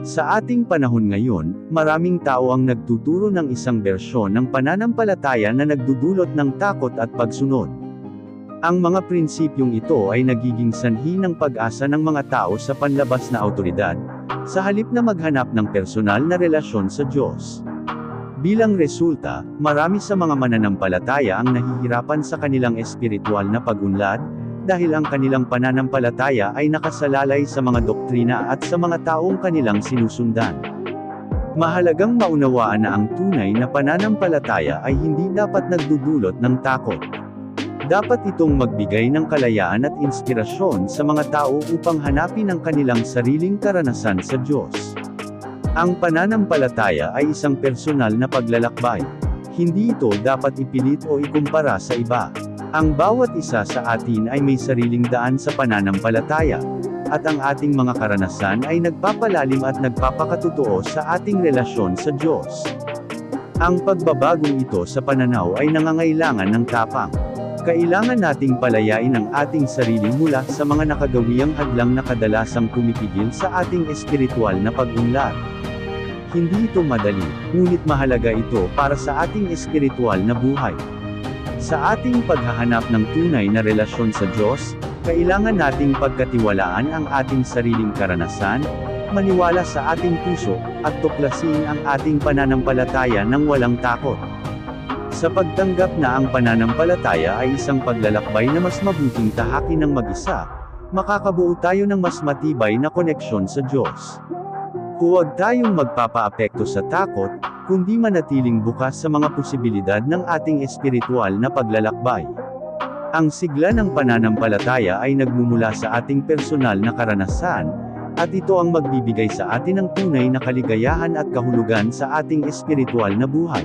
Sa ating panahon ngayon, maraming tao ang nagtuturo ng isang bersyon ng pananampalataya na nagdudulot ng takot at pagsunod. Ang mga prinsipyong ito ay nagiging sanhi ng pag-asa ng mga tao sa panlabas na autoridad, sa halip na maghanap ng personal na relasyon sa Diyos. Bilang resulta, marami sa mga mananampalataya ang nahihirapan sa kanilang espiritual na pag-unlad, dahil ang kanilang pananampalataya ay nakasalalay sa mga doktrina at sa mga taong kanilang sinusundan. Mahalagang maunawaan na ang tunay na pananampalataya ay hindi dapat nagdudulot ng takot. Dapat itong magbigay ng kalayaan at inspirasyon sa mga tao upang hanapin ang kanilang sariling karanasan sa Diyos. Ang pananampalataya ay isang personal na paglalakbay. Hindi ito dapat ipilit o ikumpara sa iba. Ang bawat isa sa atin ay may sariling daan sa pananampalataya, at ang ating mga karanasan ay nagpapalalim at nagpapakatotoo sa ating relasyon sa Diyos. Ang pagbabagong ito sa pananaw ay nangangailangan ng tapang. Kailangan nating palayain ang ating sarili mula sa mga nakagawiyang hadlang na kadalasang pumipigil sa ating espiritual na pag-unlad. Hindi ito madali, ngunit mahalaga ito para sa ating espiritual na buhay. Sa ating paghahanap ng tunay na relasyon sa Diyos, kailangan nating pagkatiwalaan ang ating sariling karanasan, maniwala sa ating puso, at tuklasin ang ating pananampalataya ng walang takot. Sa pagtanggap na ang pananampalataya ay isang paglalakbay na mas mabuting tahakin ng mag-isa, makakabuo tayo ng mas matibay na koneksyon sa Diyos. Huwag tayong magpapaapekto sa takot, kundi manatiling bukas sa mga posibilidad ng ating espiritual na paglalakbay. Ang sigla ng pananampalataya ay nagmumula sa ating personal na karanasan, at ito ang magbibigay sa atin ng tunay na kaligayahan at kahulugan sa ating espiritual na buhay.